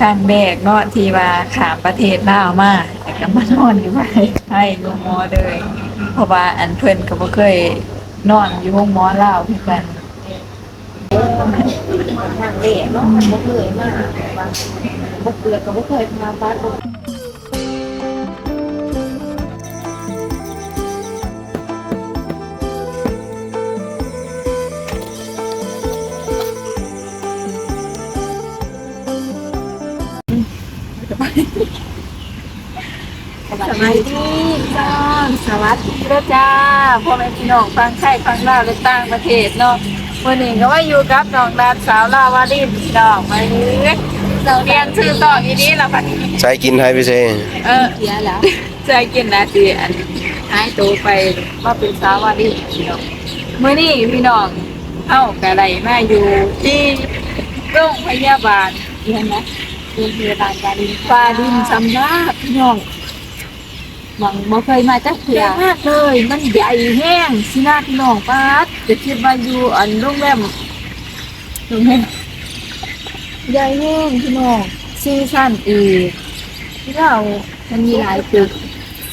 ครั้งแรกเนาะที่ว่าขามประเทศลาวมาแต่ก็มานอนอยู่ไปให้โรงหมอเลย เพราะว่าอันเพิ่นก็บ่เคยนอนอยู่โรงหมอลาวคือกันทางเละเนาะมันบ่เคยมาบ่เกลือก็บ่เคยมาบ้าน บ่สวัสดีจ้าสวัสดีเด้อจ้าพ่อแม่พี่น้องฟังไทยฟังลาวและต่างประเทศเนาะวันนี้ก็ว่าอยู่กับน้องดานสาวลาวาลินพี่น้องมาเรียนเรียนชื่อต่ออีนี้ล่ะบัดนี้ใช้กินให้พี่เซเออเสียแล้วใจกินนาทีอันหายตัวไปว่าเป็นสาววาลินพี่น้องมื้อนี้พี่น้องเอ้ากะไรมาอยู่ที่โรงพยาบาลเรียนนะโรงพยาบาลบาลินฟาดินสำราบพี่น้อง หวังบ่เคยมาจักเทื่ใหอญ่มากเลย มันใหญ่แห้งสินาพี่น้องป้าดจะคิดว่าอยู่อันโรงแรมโรงแรมใหญ่แห้งพี่น้องซีซั่นอีกที่เรามันมีหลายตึก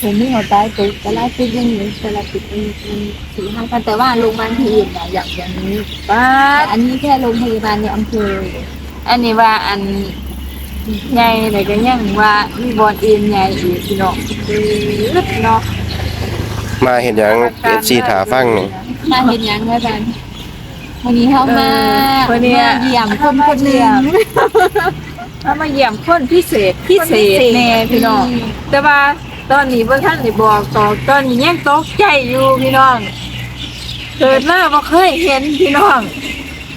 ผมไม่เอาตายตึกแต่ละตึกยังอยู่แต่ละตึกมีมีสี่ห้าพันแต่ว่าโรงพยาบาลที่อื่นเนี่ยอย่างอย่างนี้ป้าแต่ดอันนี้แค่โรงพยาบาลในอำเภออันนี้ว่าอัน ใหญ่แต่ก็ยังว่ามีบอลเอ็นใหญ่อีกพี่น้องลึกเนาะมาเห็นอย่างเอฟซีถาฟังนี่มาเห็นยังไงบ้างวันนี้เข้ามาวันนี้มาเยี่ยมคนคนหนึ่งถ้ามาเยี่ยมคนพิเศษพิเศษแน่พี่น้อง แต่ว่าตอนนี้เพื่ท่านได้บอกต่อตอนนี้ยังตกใจอยู่พี่น้องเกิดมาบ่เคยเห็นพี่น้อง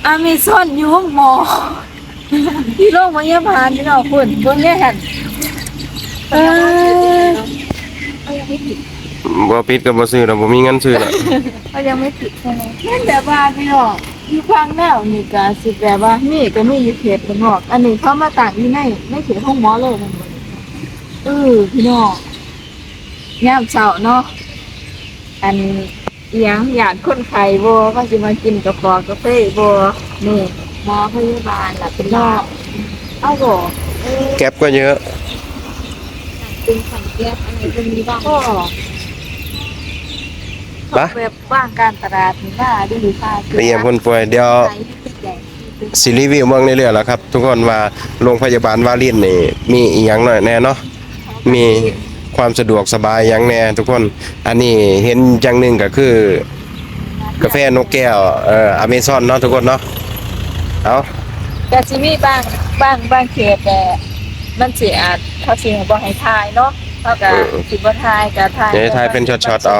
อเมซอนอยู่ห้องหมอ ที่โรงพยาบาลพี่น้องคุณบนเนี่ยเห็นเออบ่ปิดก็บ่ซื้อแล้วบ่มีเงินซื้อแล้วก็ยังไม่ติดใช่ไหมนั่นแบบว่าพี่น้องอยู่ฟังแนวนี่ก็สิแบบว่านี่ก็มีอยู่เขตบ้านนอก อันนี้เขามาต่างที่ในในเขตห้องหมอเลยมันบ่เออพี่น้องยามเช้าเนาะอันเอียงหยาดคนไข้บ่ก็สิมากินกาแฟกาแฟบ่นี่ หมอพยาบาลล่ะเป็นนนออกกเอาบ่แก๊ปก็เยอะ เป็นขันแก้อะไรก็มีบ้างก็ปะแบบว่างการตลาดนี่ว่าดีค่ะไปเยี่ยมคนป่วยเดี๋ยว ใช้ที่ใหญ่สิรีวิวเมืองเรื่อยๆแล้วครับ ทุกคนว่าโรงพยาบาลวาลินนี่มีอีหยังหน่อยแน่เนาะมีความสะดวกสบายหยังแน่ทุกคนอันนี้เห็นอย่างหนึงก็คือ กาแฟนกแก้วเอ่ออเมซอนเนาะทุกคนเนาะ เอาแต่สิมีบางบางบางเขตแต่มันสิอาจเขาสิบ่ให้ทายเนาะเฮาก็สิบ่ทายก็ทายเดี๋ยวให้ทายเป็นช็อตๆเอา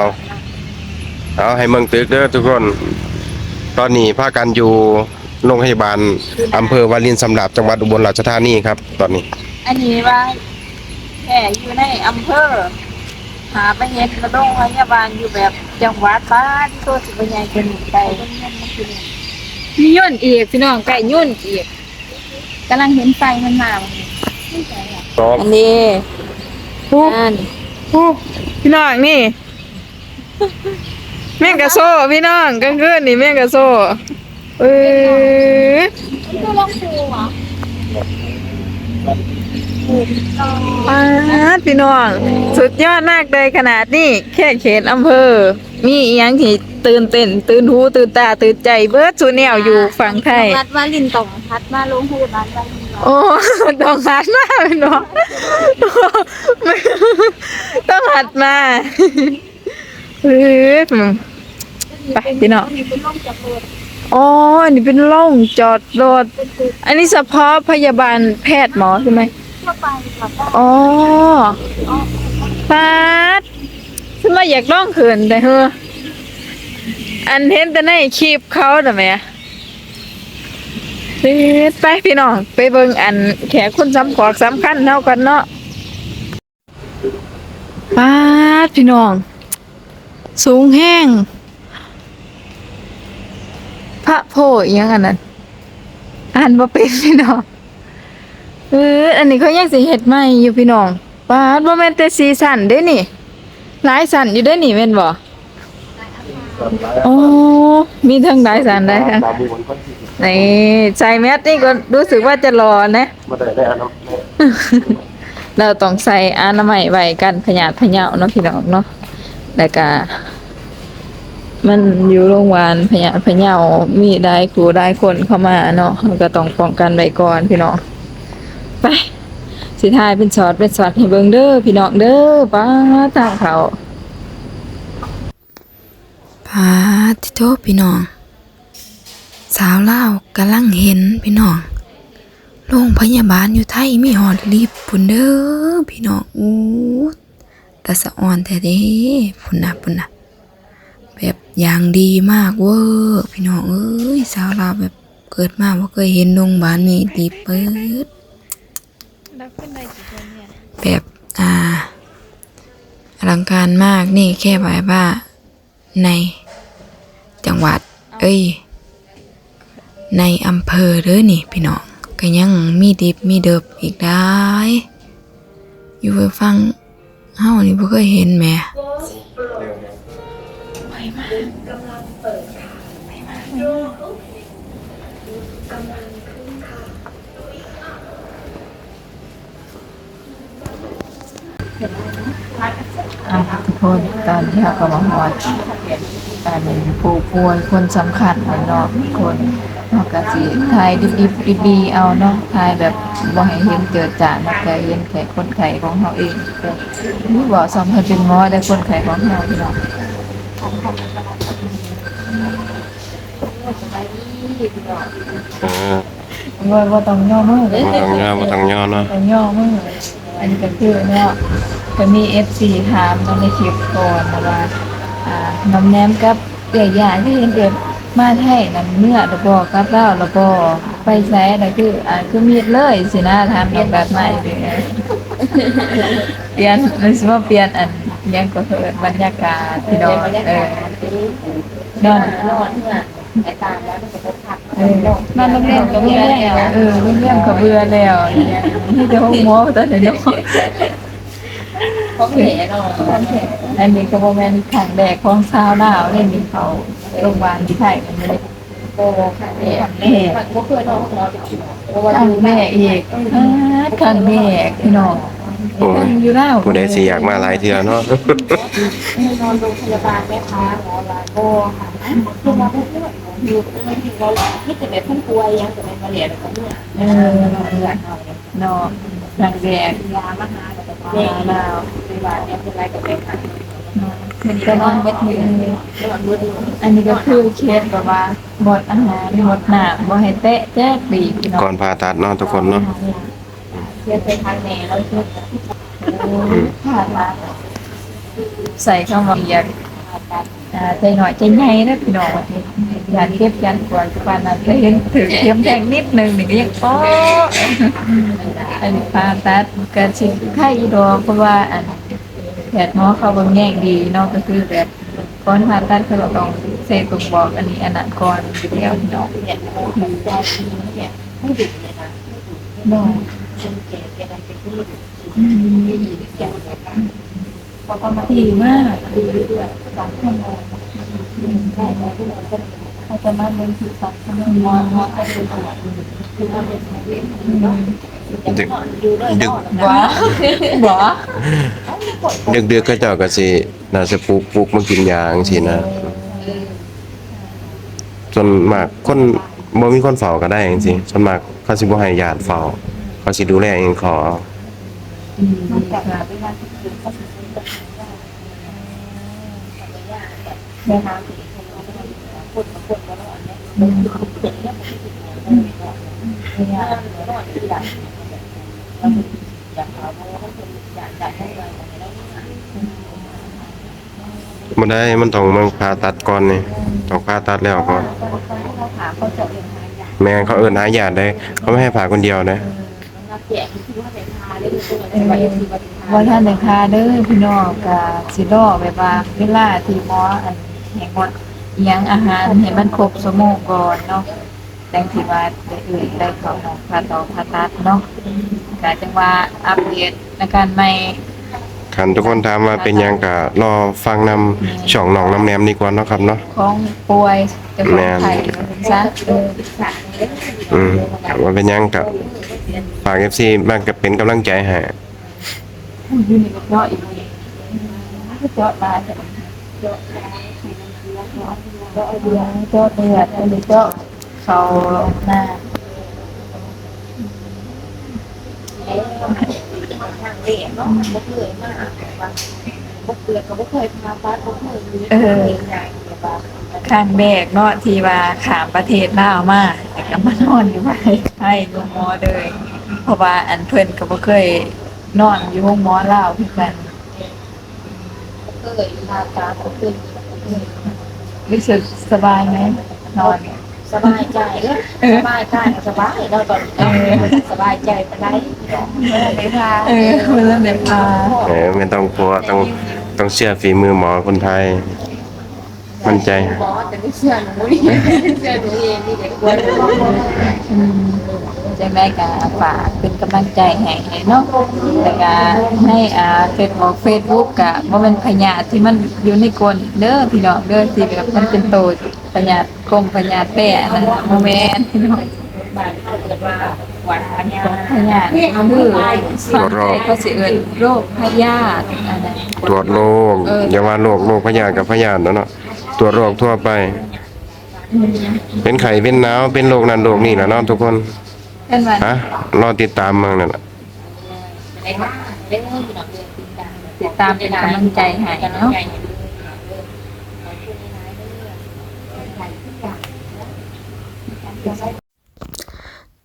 เอาให้เมืองตึกเด้อทุกคน ตอนนี้พากันอยู่โรงพยาบาลอำเภอวารินสำหรับจังหวัดอุบลราชธานีครับ ตอนนี้ อันนี้ว่าแค่อยู่ในอำเภอหาไปเฮ็ดมาโรงพยาบาลอยู่แบบจังหวัดบ้านที่โตสิบ่ใหญ่เกินไป มียุ่นอีกพี่น้องไก่ยุ่นอีกกำลังเห็นไฟมันมาอันนี้อันพี่น้องนี่ แม่งกะโซ่พี่น้องกลางคืนนี่แม่งกะโซ่เออก็ลองดูเหรอ อาดพี่น้อง สุดยอดมากเลยขนาดนี้แค่เขตอำเภอ มีอีหยังที่ตื่นเต้นตื่นหูตื่นตาตื่นใจเบิดสุแนวอยู่ฝั่งไทย วัดวาลินต่องพัดมาโรงพยาบาลวาลินเหรอโอ้ ต้องหัดมาพี่น้องไม่ต้องหัดมาเฮ้ยไปพี่น้อง มีเป็นร่องจับรถอ๋ออันนี้เป็นร่องจอดรถ เป็นตึกอันนี้เฉพาะพยาบาลแพทย์หมอใช่ไหม ทั่วไปาอ๋อฟาดฉันมาอยากร้องเขินแต่เฮออันเห็นแต่ในคลิปเขาแต่แหม่ไปพี่น้อง ไปเบิ่งอันแขกคนสำขอกสำคัญเท่ากันเนาะฟาดพี่น้อง สูงแห้ง พระโพธิ์ยังอันนั้นอ่านบ่เป็นพี่น้อง เอออันนี้เขายังสิเฮ็ดใหม่อยู่พี่น้องป้าดบ่แม่นแต่สีสันเด้นี่ หลายสันอยู่เด้นี่แม่นบ่โอ้มีทั้งหลายสันได้ค่ะนี่ใส่แมสนี่ก็รู้สึกว่าจะรอนะบ่ได้ได้อันนั้นเราต้องใส่อนามัยไว้กันพยาธิพะเยาเนาะพี่น้องเนาะแล้วก็มันอยู่โรงพยาบาลพยาธิพะเยามีได้ครูได้คนเข้ามาเนาะก็ต้องป้องกันไว้ก่อนพี่น้อง ไปสิทายเป็นช็อตเป็นช็อตให้เบิ่งเด้อพี่น้องเด้อป้าทางเขาพาทิโตพี่น้อง สาวเล่ากำลังเห็นพี่น้องโรงพยาบาลอยู่ไทยมีหอดลิฟต์พุ่นเด้อพี่น้องอู้ตาสะอ่อนแท้เด้พุ่นนะพุ่นนะแบบอย่างดีมากเวอร์พี่น้องเอ้ยสาวเลาแบบเกิดมาบ่เคยเห็นโรงพยาบาลนี่ดีปื้ด มีลิฟต์เปิดแบบอ่าอลังการมากนี่แค่หมายว่า ในจังหวัด เอ้ย ในอำเภอเด้อนี่พี่น้องก็ยังมีดิบมีเดิบอีกได้อยู่ไปฟังเฮ้านี่บ่เคยเห็นแหมากกำลังเปิดค่ะไวมากกำลัง ทุกคนตอนที่เราก็มาฮอดอันผู้ป่วยคนสำคัญของเนาะคนเฮาก็สิถ่ายดิบๆดีๆเอาเนาะถ่ายแบบบ่ให้เห็นเจิดจ้านะแต่เห็นแค่คนไข้ของเฮาเองนี่บ่สมเพิ่นเป็นหมอได้คนไข้ของเฮาพี่น้องเออบ่บ่ต้องย่อมือเด้บ่ต้องย่อบ่ต้องย่อเนาะต้องย่อมือ อันนี้ก็คือเนาะก็มี FC ถามเนาะในคลิปก่อนนะว่าอ่าน้ำแนมกับเอื้อยย่าที่เห็นเด็กมาไทยนำเนื้อแล้วบ่กับเราแล้วบ่ไปไสน่ะคืออ่าคือมีดเลยสินะถามแบบแบบใหม่เด้อเปลี่ยนมันสิว่าเปลี่ยนอันหยังก็เกิดบรรยากาศพี่น้องเออนอนนอนเมื่อไอ้ตามแล้วก็จะพัก เออนอนโรงแรมก็เบื่อแล้วเออโรงแรมก็เบื่อแล้วนี่จะห้องหมอตอนนี้เนาะเพราะแผลนอนอันนี้ก็บ่แม่นขังแดกของชาวลาวเล่นมีเขาโรงพยาบาลที่ไทยมันไม่ได้โอ้ค่ะแผลมันก็เคยนอนนอนเพราะว่าขังแม่อีกอ่าขังแม่พี่น้องโอ้ยอยู่ลาวผู้ใดสิอยากมาหลายเทื่อเนาะนอนโรงพยาบาลไหมคะหมอลาโก้ค่ะคือมาพูด อยู่ในที่เราที่จะเป็นผู้ป่วยยังจะเป็นมาเรียนกับเนี่ยเออเนาะขังแดกยามาหากับตัวลาวพยาบาลเนี่ยเป็นไรกับเด็กค่ะเนาะมันก็นอนเบิดมือนอนมือดีอันนี้ก็คือเคสแบบว่าหมดอาหารหมดน้ำบ่ให้เตะแจ๊กปีกพี่น้องก่อนผ่าตัดเนาะทุกคนเนาะเรียนไปทางแม่แล้วคือผ่านมาใส่เข้ามาอยากอ่า ใจหน่อยใจใหญ่นะพี่น้องอยากเก็บยันกวนปานนั้นก็เห็นถือเข็มแทงนิดหนึงหนี่ก็ยังโอ้อันนี้ผ่าตัดก็สิไข้ดอกเพราะว่าอันแพทย์หมอเขาบิ่งแยกดีนาะก็คือแบบก่อนผ่าตัดเขาต้องเซตุกบอกอันนี้อนนั้นก่อนอยู่แล้วพี่น้องเนี่ยคือใจดีเนี่ยไม่ดึกเลยนะน้องคนแก่แกนั่นเป็นผู้อืมดีแก่เลย พอประมาณดีมากดีด้วยสองชั่วโมงได้แล้วที่เราจะเขาจะมาเรียนศึกษาขนมมมอองงมองไปดูตลอดคือเราเป็นเรียนเนาะดึกดูด้วยดึกบ่บ่ดึกก็เจ้าก็สิน่าจะปลูกปลูกมากินยาจังซี่นะส่วนมากคนบ่มีคนเฝ้าก็ได้จังซี่ส่วนมากเขาสิบ่ให้ญาติเฝ้าเขาสิดูแลเองขอมแต่ค่ะเวลาที่คือเขาซื้อแบบ นี้แบบแม่ทางที่เขาคนคนก็ร้อนเนี่ยอืมเกิดเนี่ยมันเนี่ยร้อนที่ดับเราอยากเอาเพราะว่าคนอยากจัดให้เราแต่ไม่ได้บ่ได้มันต้องมาผ่าตัดก่อนนี่ต้องผ่าตัดแล้วก่อนเขาถามเขาจะเรียนหายาแม่เขาเอิ้นหาญาติได้ เขาไม่ให้ผ่าคนเดียวนะเราแจกคือ ว่าเป็นท่านทาว่าท่านได้ค่าเด้อพี่น้องกับสิรอแบบว่าเวลาที่หมออันแห่งหมดอิหยังอาหารให้มันครบชั่วโมงก่อนเนาะจังที่ว่าได้เอื่นได้เขาห้องผ่าต่อผ่าตัดเนาะกาจังว่าอัปเดตอาการใหม่ คันทุกคนถามว่าเป็นหยังก็รอฟังนำช่องน้องน้ำแนมดีกว่าเนาะครับเนาะ ของป่วยเจะของไข้ซะอืมครับว่าเป็นหยังกับฝาก FC มากกับเป็นกำลังใจให้อยู่นี่ก็เจาะอีกเจาะตาเจาะเจาะเดือดเจาะเดือดอันนี้เจาะเขาหน้า ทางเด็กเนาะบ่เคยมาว่าบ่เกิดก็บ่เคยพาฟ้าบ่เคยมีใหญ่แบบว่าครั้งแรกเนาะที่ว่าขามประเทศลาวมาแต่ก็มานอนอยู่ไว้ให้โรงหมอเลย เพราะว่าอันเพิ่นก็บ่เคยนอนอยู่โรงหมอลาวคือกันเคยพาฟ้าบ่เคยรู้สึกสบายไหมนอน สบายใจเด้อสบายใจสบายเราตอนสบายใจไปได้เมื่อได้พาเออเริ่มเด็กพาเออไม่ต้องกลัวต้องต้องเชื่อฝีมือหมอคนไทย มั่นใจหมอแต่ไม่เชื่อหนูนี่เชื่อหนูเองนี่เด็กควรอืมจังได้ก็ฝากเป็นกำลังใจให้เนาะแล้วก็ให้อ่าเฟซบุ๊กเฟซบุ๊กก็บ่แม่นพยาธิที่มันอยู่ในก้นเด้อพี่น้องเด้อที่แบบมันเป็นโต พยาธิกลมพยาธิแป้นั่นน่ะบ่แม่นพี่น้องบ้านเขาเกิดว่าหวานปัญญาพยาธิคือฟังได้เขาสิเอิ้นโรคพยาธิอันนั้นตรวจโรคเออออย่าว่าโรคโรคพยาธิกับพยาธิแล้วเนาะตรวจโรคทั่วไป เป็นไข้เป็นหนาวเป็นโรคนั้นโรคนี้แหละเนาะทุกคนเอิ้นว่าฮะรอติดตามมึงนั่นน่ะในบ้านเล่นอยู่หนักเรียนติดตามติดตามเป็นกำลังใจให้เนาะ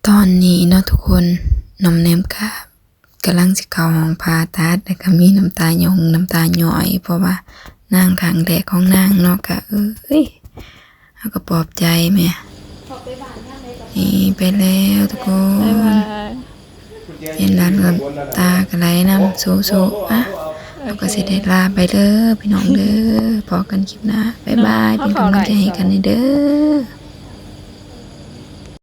ตอนนี้เนาะทุกคนน้องเนมก็กำลังสิเข้าห้องผ่าตัดแล้วก็มีน้ำตาหยงน้ำตาหย่อย เพราะว่านางทางแรกของนางเนาะก็เอ้ยเอาก็ปลอบใจแม่นี่ไปแล้วทุกคนเห็นหลานกับตากระไรน้ำสู้ๆอะเราก็สิได้ลาไปเด้อพี่น้องเด้อพอกันคลิปหน้าบ๊ายบายเป็นกำลังใจให้กันเด้อ